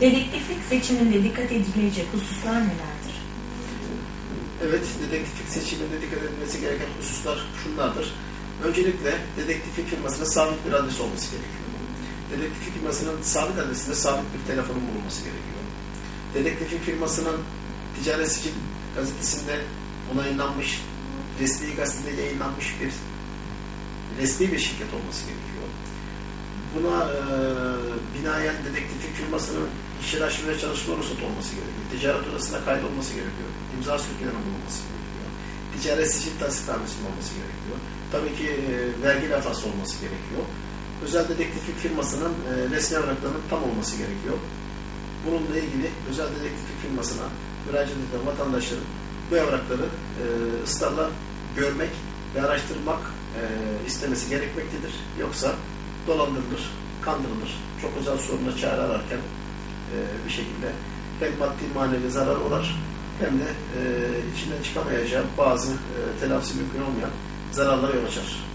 Dedektiflik seçiminde dikkat edilecek hususlar nelerdir? Evet, dedektiflik seçiminde dikkat edilmesi gereken hususlar şunlardır. Öncelikle dedektiflik firmasının sabit bir adresi olması gerekiyor. Dedektiflik firmasının sabit adresinde sabit bir telefonun bulunması gerekiyor. Dedektiflik firmasının ticaret sicil gazetesinde onaylanmış, resmi gazetede yayınlanmış bir resmi bir şirket olması gerekiyor. Buna e, binaen dedektiflik firmasının ve çalışma ruhsatı olması gerekiyor. Ticaret odasına kaydolması gerekiyor. İmza sürüklerinin bulunması gerekiyor. Ticaret sicil tasdiknamesinin olması gerekiyor. Tabii ki e, vergi lafası olması gerekiyor. Özel dedektiflik firmasının e, resmi evraklarının tam olması gerekiyor. Bununla ilgili özel dedektiflik firmasına müracaat eden vatandaşların bu evrakları e, ısrarla görmek ve araştırmak e, istemesi gerekmektedir. Yoksa dolandırılır, kandırılır. Çok özel soruna çare e, bir şekilde hem maddi manevi zarar uğrar hem de e, içinden çıkamayacağı bazı e, telafisi mümkün olmayan zararlara yol açar.